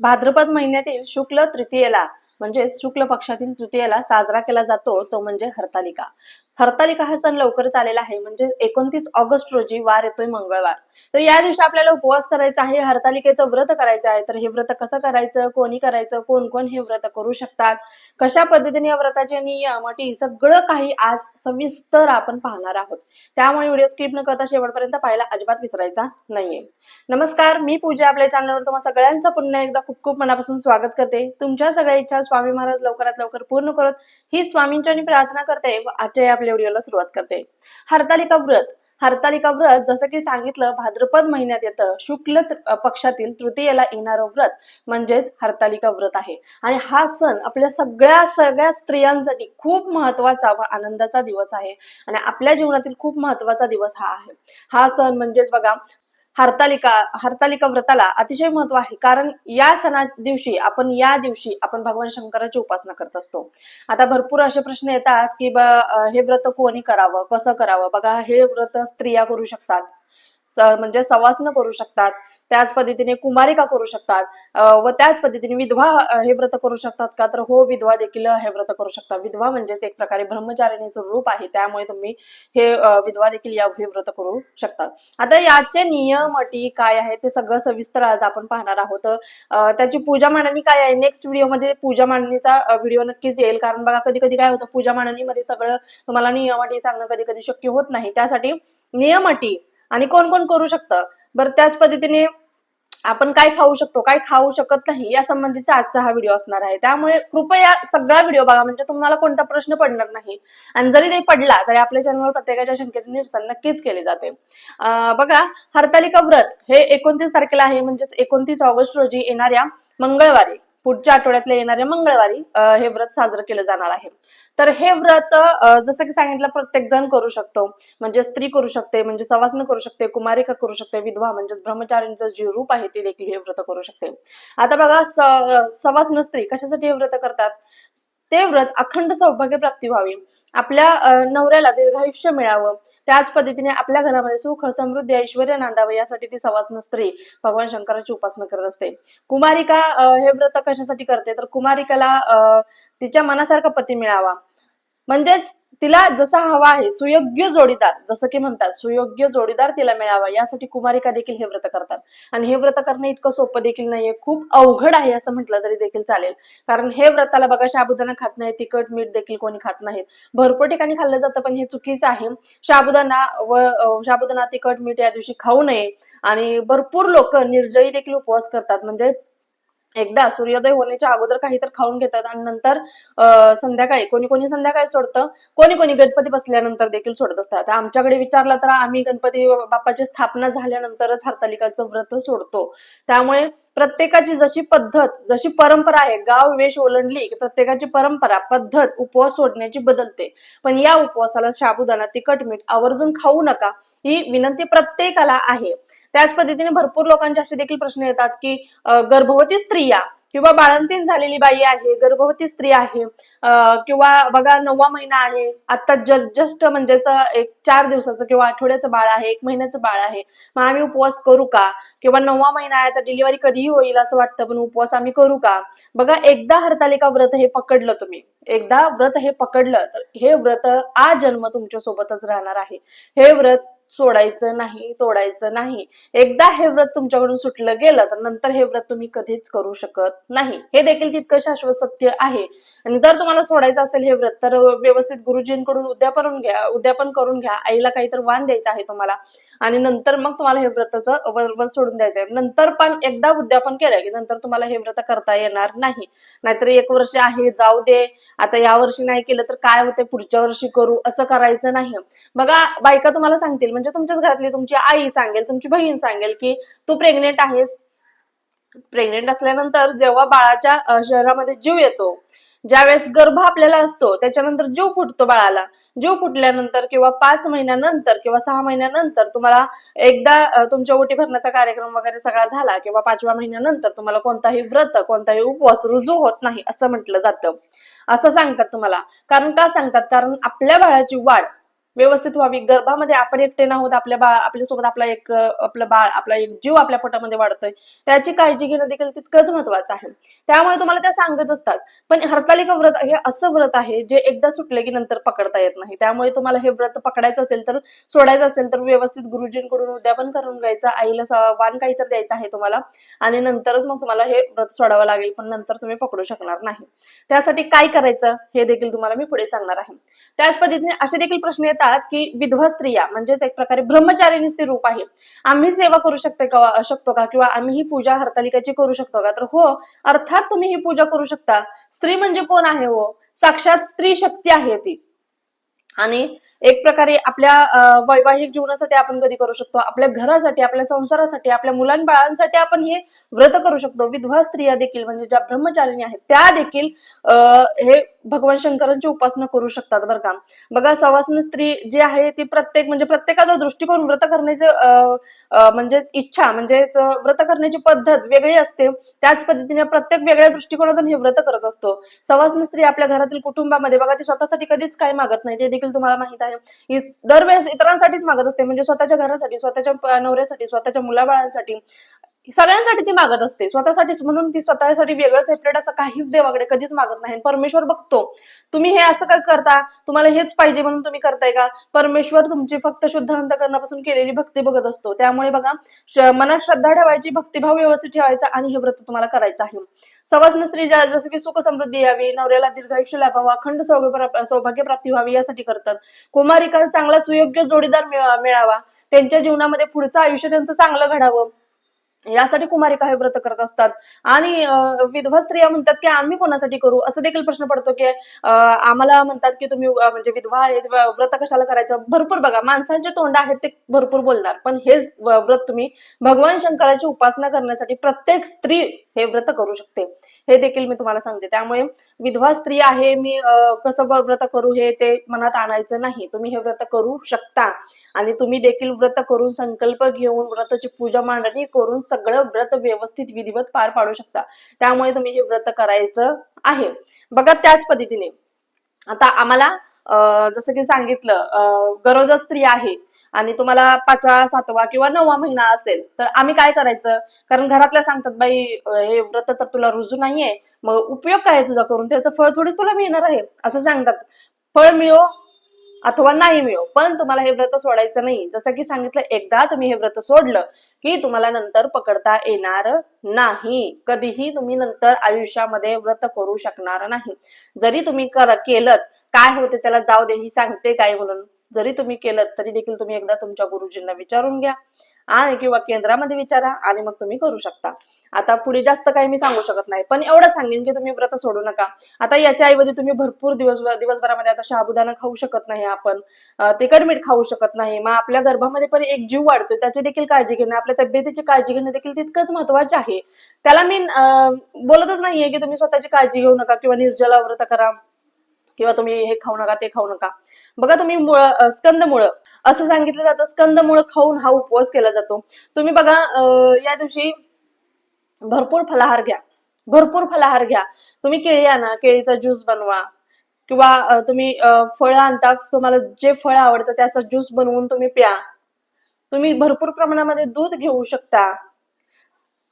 भाद्रपद महिन्यातील शुक्ल तृतीयेला म्हणजे शुक्ल पक्षातील तृतीयेला साजरा केला जातो तो म्हणजे हरतालिका. हरतालिका हा सण लवकरच आलेला आहे. म्हणजे एकोणतीस ऑगस्ट रोजी वार येतोय मंगळवार. तर या दिवशी आपल्याला उपवास करायचा आहे हरतालिकेचं व्रत करायचं आहे. तर हे व्रत कसं करायचं कोणी करायचं कोण कोण हे व्रत करू शकतात कशा पद्धतीने या व्रताचे नियम अटी सगळं काही आज सविस्तर आपण पाहणार आहोत. त्यामुळे व्हिडिओ स्किप न करता शेवटपर्यंत पाहायला अजिबात विसरायचा नाहीये. नमस्कार मी पूजा. आपल्या चॅनलवर तुम्हाला सगळ्यांचं पुन्हा एकदा खूप खूप मनापासून स्वागत करते. तुमच्या सगळ्या इच्छा स्वामी महाराज लवकरात लवकर पूर्ण करत. ही स्वामींच्या प्रार्थना करते व आजच्या आपल्या आपल्या व्हिडिओला सुरुवात करते. हरतालिका व्रत. हरतालिका व्रत जसं की सांगितलं भाद्रपद महिन्यात येतं. शुक्ल पक्षातील तृतीयेला येणारं व्रत म्हणजेच हरतालिका व्रत आहे. आणि हा सण आपल्या सगळ्या सगळ्या स्त्रियांसाठी खूप महत्त्वाचा व आनंदाचा दिवस आहे. आणि आपल्या जीवनातील खूप महत्त्वाचा दिवस हा आहे. हा सण म्हणजेच बघा हरतालिका हरतालिका व्रताला अतिशय महत्त्व आहे. कारण या सणा दिवशी आपण या दिवशी आपण भगवान शंकराची उपासना करत असतो. आता भरपूर असे प्रश्न येतात की ब हे व्रत कोणी करावं? कसं करावं? बघा हे व्रत स्त्रिया करू शकतात. म्हणजे सवासनं करू शकतात त्याच पद्धतीने कुमारिका करू शकतात व त्याच पद्धतीने विधवा हे व्रत करू शकतात का? तर हो विधवा देखील हे व्रत करू शकतात. विधवा म्हणजेच एक प्रकारे ब्रह्मचारिणीचं रूप आहे त्यामुळे तुम्ही हे विधवा देखील या हे व्रत करू शकतात. आता याचे नियम अटी काय आहे ते सगळं सविस्तर आज आपण पाहणार आहोत. त्याची पूजा मांडणी काय आहे? नेक्स्ट व्हिडिओमध्ये पूजा मांडणीचा व्हिडिओ नक्कीच येईल. कारण बघा कधी कधी काय होतं पूजा मांडणीमध्ये सगळं तुम्हाला नियम अटी सांगणं कधी कधी शक्य होत नाही. त्यासाठी नियम अटी आणि कोण कोण करू शकतं? बरं त्याच पद्धतीने आपण काय खाऊ शकतो काय खाऊ शकत नाही या संबंधीचा आजचा हा व्हिडिओ असणार आहे. त्यामुळे कृपया सगळा व्हिडिओ बघा म्हणजे तुम्हाला कोणता प्रश्न पडणार नाही. आणि जरी ते पडला तरी आपल्या चॅनलवर प्रत्येकाच्या शंकेचे निरसन नक्कीच केले जाते. बघा हरतालिका व्रत हे एकोणतीस तारखेला आहे म्हणजेच एकोणतीस ऑगस्ट रोजी येणाऱ्या मंगळवारी. पुढच्या आठवड्यातल्या येणाऱ्या मंगळवारी हे व्रत साजरं केलं जाणार आहे. तर हे व्रत जसं की सांगितलं प्रत्येक जण करू शकतो. म्हणजे स्त्री करू शकते म्हणजे सवासनं करू शकते कुमारिका करू शकते विधवा म्हणजेच ब्रह्मचारींचं जे रूप आहे ते देखील हे व्रत करू शकते. आता बघा स- स्त्री कशासाठी हे व्रत करतात? ते व्रत अखंड सौभाग्य प्राप्ती व्हावी. आपल्या अं, नवऱ्याला दीर्घायुष्य मिळावं. त्याच पद्धतीने आपल्या घरामध्ये सुख समृद्धी ऐश्वर नांदावं यासाठी ती सवासन स्त्री भगवान शंकराची उपासना करत असते. कुमारिका हे व्रत कशासाठी करते? तर कुमारिकाला अं, तिच्या मनासारखा पती मिळावा. म्हणजेच तिला जसा हवा आहे सुयोग्य जोडीदार जसं की म्हणतात सुयोग्य जोडीदार तिला मिळावा. यासाठी कुमारिका देखील हे व्रत करतात. आणि हे व्रत करणं इतकं सोपं देखील नाहीये. खूप अवघड आहे असं म्हटलं तरी देखील चालेल. कारण हे व्रताला बघा शाबुदाना खात नाही तिखट मीठ देखील कोणी खात नाहीत. भरपूर ठिकाणी खाल्लं जातं पण हे चुकीचं आहे. शाबुदाना व शाबुदाना तिखट मीठ या दिवशी खाऊ नये. आणि भरपूर लोक निर्जयी देखील उपवास करतात. म्हणजे एकदा सूर्योदय होण्याच्या अगोदर काही तर खाऊन घेतात आणि नंतर संध्याकाळी कोणी कोणी संध्याकाळी सोडतं कोणी कोणी गणपती बसल्यानंतर देखील सोडत असतात. आता आमच्याकडे विचारलं तर आम्ही गणपती बाप्पाची स्थापना झाल्यानंतरच हरतालिकाचं व्रत सोडतो. त्यामुळे प्रत्येकाची जशी पद्धत जशी परंपरा आहे गाव वेश ओलंडली की प्रत्येकाची परंपरा पद्धत उपवास सोडण्याची बदलते. पण या उपवासाला साबुदाणा तिखट मीठ आवर्जून खाऊ नका. ही विनंती प्रत्येकाला आहे. त्याच पद्धतीने भरपूर लोकांचे असे देखील प्रश्न येतात की गर्भवती स्त्रिया किंवा बाळंतीन झालेली बाई आहे गर्भवती स्त्री आहे किंवा बघा नववा महिना आहे आता जस्ट म्हणजेच एक चार दिवसाचं किंवा आठवड्याचं बाळ आहे एक महिन्याचं बाळ आहे मग आम्ही उपवास करू का? किंवा नववा महिना आहे तर डिलिव्हरी कधीही होईल असं वाटतं पण उपवास आम्ही करू का? बघा एकदा हरतालिका व्रत हे पकडलं तुम्ही. एकदा व्रत हे पकडलं तर हे व्रत आ जन्म तुमच्या सोबतच राहणार आहे. हे व्रत सोडायचं नाही तोडायचं नाही. एकदा हे व्रत तुमच्याकडून सुटलं गेलं तर नंतर हे व्रत तुम्ही कधीच करू शकत नाही. हे देखील तितकं शाश्वत सत्य आहे. आणि जर तुम्हाला सोडायचं असेल हे व्रत तर व्यवस्थित गुरुजींकडून उद्यापन घ्या उद्यापन करून घ्या. आईला काहीतरी वाण द्यायचं आहे तुम्हाला. आणि नंतर मग तुम्हाला हे व्रताचं बरोबर सोडून द्यायचंय. नंतर पण एकदा उद्यापन केलं की नंतर तुम्हाला हे व्रत करता येणार नाही. नाहीतर एक वर्ष आहे जाऊ दे. आता या वर्षी नाही केलं तर काय होते? पुढच्या वर्षी करू. असं करायचं नाही. बघा बायका तुम्हाला सांगतील. म्हणजे तुमच्याच घरातली तुमची आई सांगेल तुमची बहीण सांगेल की तू प्रेग्नेंट आहेस. प्रेग्नेंट असल्यानंतर जेव्हा बाळाच्या शहरामध्ये शरीरामध्ये जीव येतो ज्यावेळेस गर्भ आपल्याला असतो त्याच्यानंतर जीव फुटतो बाळाला. जीव फुटल्यानंतर किंवा पाच महिन्यानंतर किंवा सहा महिन्यानंतर तुम्हाला एकदा तुमच्या ओटी भरण्याचा कार्यक्रम वगैरे सगळा झाला किंवा पाचव्या महिन्यानंतर तुम्हाला कोणताही व्रत कोणताही उपवास रुजू होत नाही असं म्हटलं जातं. असं सांगतात तुम्हाला. कारण का सांगतात? कारण आपल्या बाळाची वाढ व्यवस्थित व्हावी. गर्भामध्ये आपण एकटे आहोत आपल्या बाळ आपल्यासोबत आपला एक आपलं बाळ आपला एक जीव आपल्या पोटामध्ये वाढतोय. त्याची काळजी घेणं देखील तितकंच महत्वाचं आहे. त्यामुळे तुम्हाला त्या सांगत असतात. पण हरतालिका व्रत हे असं व्रत आहे जे एकदा सुटले की नंतर पकडता येत नाही. त्यामुळे तुम्हाला हे व्रत पकडायचं असेल तर सोडायचं असेल तर व्यवस्थित गुरुजींकडून उद्यापन करून घ्यायचं. आईला स- वाण काहीतरी द्यायचं आहे तुम्हाला. आणि नंतरच मग तुम्हाला हे व्रत सोडावं लागेल. पण नंतर तुम्ही पकडू शकणार नाही. त्यासाठी काय करायचं हे देखील तुम्हाला मी पुढे सांगणार आहे. त्याच पद्धतीने असे देखील प्रश्न म्हणतात की विधवा स्त्रिया म्हणजेच एक प्रकारे ब्रह्मचारिणीच ते रूप आहे. आम्ही सेवा करू शकते का शकतो का? किंवा आम्ही ही पूजा हरतालिकाची करू शकतो का? तर हो अर्थात तुम्ही ही पूजा करू शकता. स्त्री म्हणजे कोण आहे हो? साक्षात स्त्री शक्ती आहे ती. आणि एक प्रकारे आपल्या वैवाहिक जीवनासाठी आपण कधी करू शकतो. आपल्या घरासाठी आपल्या संसारासाठी आपल्या मुलांबाळांसाठी आपण हे व्रत करू शकतो. विधवा स्त्रिया देखील म्हणजे ज्या ब्रह्मचारिणी आहेत त्या देखील अं, हे भगवान शंकरांची उपासना करू शकतात बरं का. बघा सवासन स्त्री जी आहे ती प्रत्येक म्हणजे प्रत्येकाचा दृष्टिकोन व्रत करण्याचे अं, म्हणजेच इच्छा म्हणजेच व्रत करण्याची पद्धत वेगळी असते. त्याच पद्धतीने प्रत्येक वेगळ्या दृष्टिकोनातून हे व्रत करत असतो. सवासन स्त्री आपल्या घरातील कुटुंबामध्ये बघा ती स्वतःसाठी कधीच काही मागत नाही. ते देखील तुम्हाला माहीत आहे. ही दरवेळेस इतरांसाठीच मागत असते. म्हणजे स्वतःच्या घरासाठी स्वतःच्या नवऱ्यासाठी स्वतःच्या मुलाबाळांसाठी सगळ्यांसाठी ती मागत असते. स्वतःसाठीच म्हणून ती स्वतःसाठी वेगळं सेपरेट असं काहीच देवाकडे कधीच मागत नाही. परमेश्वर बघतो तुम्ही हे असं काय करता? तुम्हाला हेच पाहिजे म्हणून तुम्ही करताय का? परमेश्वर तुमची फक्त शुद्ध अंतकरणापासून केलेली भक्ती बघत असतो. त्यामुळे बघा मनात श्रद्धा ठेवायची भक्तिभाव व्यवस्थित ठेवायचा आणि हे व्रत तुम्हाला करायचं आहे. सवासन स्त्री ज्या जसं की सुख समृद्धी यावी नवऱ्याला दीर्घायुष्य लाभावा अखंड सौभाग्य प्राप्ती व्हावी यासाठी करतात. कुमारिका चांगला सुयोग्य जोडीदार मिळावा. त्यांच्या जीवनामध्ये पुढचं आयुष्य त्यांचं चांगलं घडावं. यासाठी कुमारिका हे व्रत करत असतात. आणि अं, विधवा स्त्रिया म्हणतात की आम्ही कोणासाठी करू? असं देखील प्रश्न पडतो की आम्हाला म्हणतात की तुम्ही म्हणजे विधवा आहेत व्रत कशाला करायचं? भरपूर बघा माणसांचे तोंड आहेत ते भरपूर बोलणार. पण हेच व्रत तुम्ही भगवान शंकराची उपासना करण्यासाठी प्रत्येक स्त्री हे व्रत करू शकते. हे देखील मी तुम्हाला सांगते. त्यामुळे विधवा स्त्री आहे मी कसं व्रत करू हे ते मनात आणायचं नाही. तुम्ही हे व्रत करू शकता. आणि तुम्ही देखील व्रत करून संकल्प घेऊन व्रताची पूजा मांडणी करून सगळं व्रत व्यवस्थित विधिवत पार पाडू शकता. त्यामुळे तुम्ही हे व्रत करायचं आहे. बघा त्याच पद्धतीने. आता आम्हाला अं, जसं की सांगितलं अं, गरोदर स्त्री आहे. आणि तुम्हाला पाचवा सातवा किंवा नववा महिना असेल तर आम्ही काय करायचं? कारण घरातल्या सांगतात बाई हे व्रत तर तुला रुजू नाहीये मग उपयोग काय तुझा करून? त्याचं फळ थोडीच तुला मिळणार आहे. असं सांगतात. फळ मिळो अथवा नाही मिळो पण तुम्हाला हे व्रत सोडायचं नाही. जसं की सांगितलं एकदा तुम्ही हे व्रत सोडलं की तुम्हाला नंतर पकडता येणार नाही. कधीही तुम्ही नंतर आयुष्यामध्ये व्रत करू शकणार नाही. जरी तुम्ही कर केलं काय होते त्याला जाऊ दे ही सांगते काय म्हणून? जरी तुम्ही केलं तरी देखील तुम्ही एकदा तुमच्या गुरुजींना विचारून घ्या. आणि किंवा केंद्रामध्ये विचारा आणि मग तुम्ही करू शकता. आता पुढे जास्त काही मी सांगू शकत नाही पण एवढं सांगेन की तुम्ही व्रत सोडू नका. आता याच्या ऐवजी तुम्ही भरपूर दिवस दिवसभरामध्ये आता शाबुदाना खाऊ शकत नाही आपण. तिखट मीठ खाऊ शकत नाही. मग आपल्या गर्भामध्ये पण एक जीव वाढतो त्याची देखील काळजी घेणं आपल्या तब्येतीची काळजी घेणं देखील तितकंच महत्त्वाचे आहे. त्याला मी बोलतच नाहीये की तुम्ही स्वतःची काळजी घेऊ नका किंवा निर्जला व्रत करा. किंवा तुम्ही हे खाऊ नका ते खाऊ नका. बघा तुम्ही मुळ स्कंद मुळ असं सांगितलं जातं स्कंद मुळ खाऊन हा उपवास केला जातो. तुम्ही बघा या दिवशी भरपूर फलाहार घ्या. भरपूर फलाहार घ्या. तुम्ही केळी आणा केळीचा ज्यूस बनवा. किंवा तुम्ही फळं आणता तुम्हाला जे फळ आवडतं त्याचा ज्यूस बनवून तुम्ही प्या. तुम्ही भरपूर प्रमाणामध्ये दूध घेऊ शकता.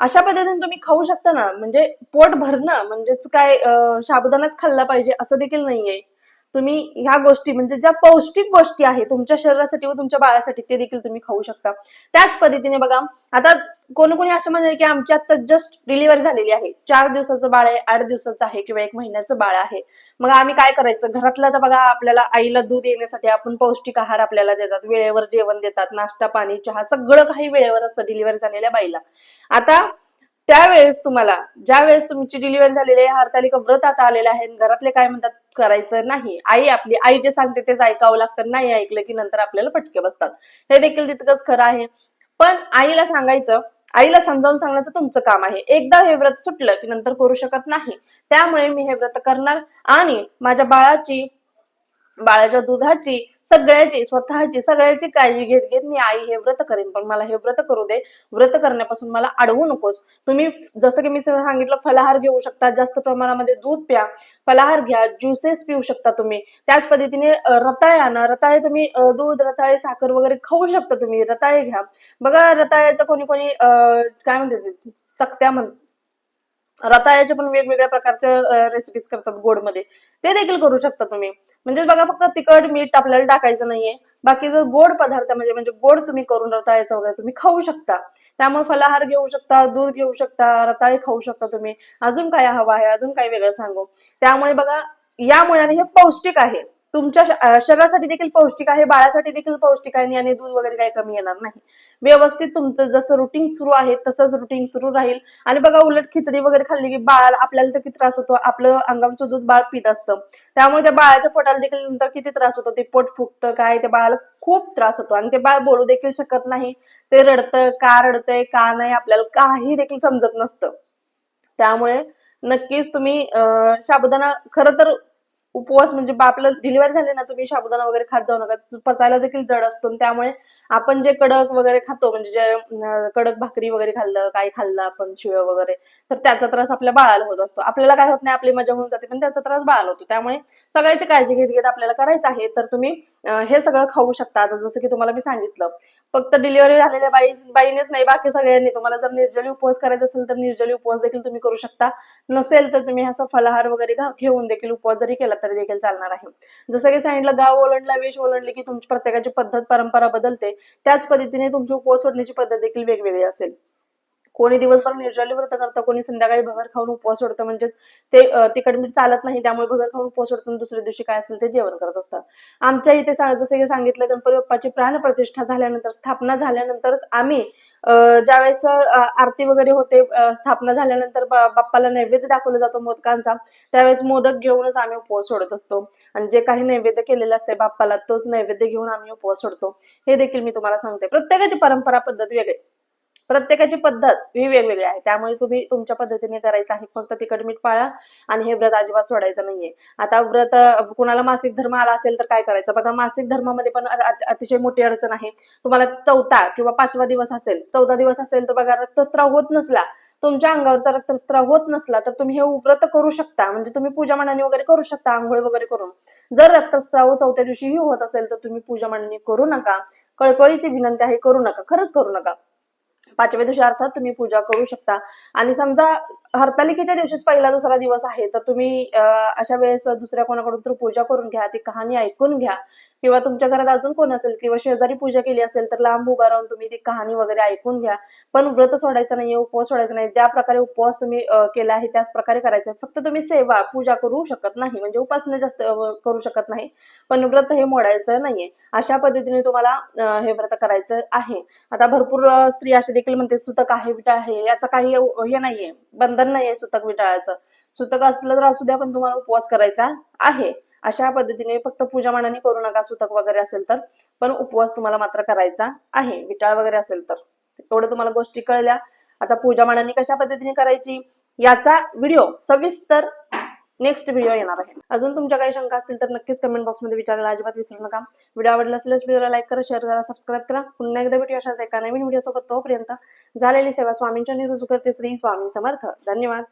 अशा पद्धतीने तुम्ही खाऊ शकता ना. म्हणजे पोट भरणं म्हणजेच काय अं, साबुदाणाच खाल्ला पाहिजे असं देखील नाहीये. तुम्ही ह्या गोष्टी म्हणजे ज्या पौष्टिक गोष्टी आहेत तुमच्या शरीरासाठी व तुमच्या बाळासाठी ते देखील तुम्ही खाऊ शकता. त्याच पद्धतीने बघा आता कोणी कोणी असं म्हणेल की आमची आता जस्ट डिलिव्हरी झालेली आहे. चार दिवसाचं बाळ आहे आठ दिवसाचं आहे किंवा एक महिन्याचं बाळ आहे. मग आम्ही काय करायचं? घरातलं तर बघा आपल्याला आईला दूध येण्यासाठी आपण पौष्टिक आहार आपल्याला देतात. वेळेवर जेवण देतात नाश्ता पाणी चहा सगळं काही वेळेवर असतं डिलिव्हरी झालेल्या बाईला. आता त्यावेळेस तुम्हाला ज्या वेळेस तुमची डिलिव्हरी झालेली आहे हरतालिका व्रत आता आलेलं आहे. घरातले काय म्हणतात? करायचं नाही. आई आपली आई जे सांगते तेच ऐकावं लागतं. नाही ऐकलं की नंतर आपल्याला फटके बसतात. हे देखील तितकंच खरं आहे. पण आईला सांगायचं आईला समजावून सांगण्याचं तुमचं काम आहे. एकदा हे व्रत सुटलं की नंतर करू शकत नाही. त्यामुळे मी हे व्रत करणार आणि माझ्या बाळाची बाळाच्या दुधाची सगळ्याची स्वतःची सगळ्याची काळजी घेत घेत मी आई हे व्रत करेन. पण मला हे व्रत करू दे. व्रत करण्यापासून मला अडवू नकोस. तुम्ही जसं की मी सांगितलं फलाहार घेऊ शकता जास्त प्रमाणामध्ये दूध प्या फलाहार घ्या ज्युसेस पिऊ शकता तुम्ही. त्याच पद्धतीने रताळे आणा. रताळे तुम्ही दूध रताळे साखर वगैरे खाऊ शकता तुम्ही. रताळे घ्या. बघा रताळ्याचं कोणी कोणी काय म्हणते चकत्या म्हण रताळ्याचे पण वेगवेगळ्या प्रकारच्या रेसिपीज करतात गोडमध्ये ते देखील करू शकता तुम्ही. म्हणजे बघा फक्त तिखट मीठ आपल्याला टाकायचं नाहीये. बाकीचं गोड पदार्थ म्हणजे म्हणजे गोड तुम्ही करून रताळ्याचं वगैरे तुम्ही खाऊ शकता. त्यामुळे फलाहार घेऊ शकता दूध घेऊ शकता रताळी खाऊ शकता तुम्ही. अजून काय हवं आहे? अजून काय वेगळं सांगू? त्यामुळे बघा यामुळे आणि हे पौष्टिक आहे. तुमच्या शरीरासाठी देखील पौष्टिक आहे बाळासाठी देखील पौष्टिक आहे आणि दूध वगैरे काही कमी येणार नाही. व्यवस्थित तुमचं जसं रुटीन सुरू आहे तसंच रुटीन सुरू राहील. आणि बघा उलट खिचडी वगैरे खाल्ली की बाळाला आपल्याला तर किती त्रास होतो आपलं अंगावरचं दूध बाळ पित असतं. त्यामुळे त्या बाळाच्या पोटाला देखील नंतर किती त्रास होतो ते पोट फुगतं काय त्या बाळाला खूप त्रास होतो. आणि ते बाळ बोलू देखील शकत नाही ते रडतं का रडतंय का नाही आपल्याला काही देखील समजत नसतं. त्यामुळे नक्कीच तुम्ही अं, साबुदाणा खरं तर उपवास म्हणजे आपलं डिलिव्हरी झाले ना तुम्ही साबुदाणा वगैरे खात जाऊ नका. पचायला देखील जड असतो त्यामुळे आपण जे कडक वगैरे खातो म्हणजे जे कडक भाकरी वगैरे खाल्लं काही खाल्लं आपण शिळ वगैरे तर त्याचा त्रास आपल्या बाळाला होत असतो. आपल्याला काय होत नाही आपली मजा होऊन जाते पण त्याचा त्रास बाळाला होतो. त्यामुळे सगळ्याची काळजी घेत घेत आपल्याला करायचं आहे तर तुम्ही हे सगळं खाऊ शकता. आता जसं की तुम्हाला मी सांगितलं फक्त डिलिव्हरी झालेल्या बाई बाईनेच नाही बाकी सगळ्यांनी. तुम्हाला जर निर्जली उपवास करायचा असेल तर निर्जली उपवास देखील तुम्ही करू शकता. नसेल तर तुम्ही ह्याचा फलाहार वगैरे घेऊन देखील उपवास जरी केला तर. देखील चालणार आहे. जसं की सांगितलं गाव ओलांडला वेश ओलांडली की तुमची प्रत्येकाची पद्धत परंपरा बदलते. त्याच पद्धतीने तुमची उपवास सोडण्याची पद्धत देखील वेगवेगळी असेल. कोणी दिवसभर निर्जली व्रत करतं कोणी संध्याकाळी भगर खाऊन उपवास सोडतं. म्हणजे ते तिखट मीठ चालत नाही त्यामुळे भगर खाऊन उपवास सोडतं दुसऱ्या दिवशी काय असेल ते जेवण करत असतात. आमच्या इथे जसं की सांगितलं गणपती बाप्पाची प्राणप्रतिष्ठा झाल्यानंतर स्थापना झाल्यानंतरच आम्ही अं, ज्यावेळेस आरती वगैरे होते स्थापना झाल्यानंतर बाप्पाला नैवेद्य दाखवला जातो मोदकांचा त्यावेळेस मोदक घेऊनच आम्ही उपवास सोडत असतो. आणि जे काही नैवेद्य केलेलं असते बाप्पाला तोच नैवेद्य घेऊन आम्ही उपवास सोडतो. हे देखील मी तुम्हाला सांगते. प्रत्येकाची परंपरा पद्धत वेगळी. प्रत्येकाची पद्धत ही वेगवेगळी आहे. त्यामुळे तुम्ही तुमच्या पद्धतीने करायचं आहे. फक्त तिखट मीठ पाळा आणि हे व्रत अजिबात सोडायचं नाहीये. आता व्रत कुणाला मासिक धर्म आला असेल तर काय करायचं? बघा मासिक धर्मामध्ये पण अतिशय मोठी अडचण आहे. तुम्हाला चौथा किंवा पाचवा दिवस असेल चौदा दिवस असेल तर बघा रक्तस्त्राव होत नसला तुमच्या अंगावरचा रक्तस्त्राव होत नसला तर तुम्ही हे व्रत करू शकता. म्हणजे तुम्ही पूजा मांडणी वगैरे करू शकता आंघोळ वगैरे करून. जर रक्तस्त्राव चौथ्या दिवशीही होत असेल तर तुम्ही पूजा मांडणी करू नका. कळकळीची विनंती आहे करू नका. खरंच करू नका. पाचव्या दिवशी अर्थात तुम्ही पूजा करू शकता. आणि समजा हरतालिकेच्या दिवशीच पहिला दुसरा दिवस आहे तर तुम्ही अं, अशा वेळेस दुसऱ्या कोणाकडून तर पूजा करून घ्या ती कहाणी ऐकून घ्या. किंवा तुमच्या घरात अजून कोण असेल किंवा शेजारी पूजा केली असेल तर लांब उभा राहून तुम्ही ती कहाणी वगैरे ऐकून घ्या. पण व्रत सोडायचं नाहीये उपवास सोडायचा नाही. ज्या प्रकारे उपवास तुम्ही केला आहे त्याच प्रकारे करायचं. फक्त तुम्ही सेवा पूजा करू शकत नाही. म्हणजे उपासना जास्त करू शकत नाही. पण व्रत हे मोडायचं नाहीये. अशा पद्धतीने तुम्हाला हे व्रत करायचं आहे. आता भरपूर स्त्री असे देखील म्हणते सुतक आहे विटा आहे. याचं काही हे नाहीये. बंधन नाहीये सुतक विटाळाचं सुतक असलं तर असू द्या पण तुम्हाला उपवास करायचा आहे. अशा पद्धतीने फक्त पूजा मानाने करू नका सुतक वगैरे असेल तर. पण उपवास तुम्हाला मात्र करायचा आहे. विटाळ वगैरे असेल तर. एवढं तुम्हाला गोष्टी कळल्या. आता पूजा मानाने कशा पद्धतीने करायची याचा व्हिडिओ सविस्तर नेक्स्ट व्हिडिओ येणार आहे. अजून तुमच्या काही शंका असतील तर नक्कीच कमेंट बॉक्समध्ये विचारायला अजिबात विसरू नका. व्हिडिओ आवडला असल्यास व्हिडिओला लाईक करा शेअर करा सबस्क्राईब करा. पुन्हा एकदा व्हिडिओ अशाच एका नवीन व्हिडिओ सोबत तोपर्यंत. झालेली सेवा स्वामींच्या निरुज करते. श्री स्वामी समर्थ. धन्यवाद.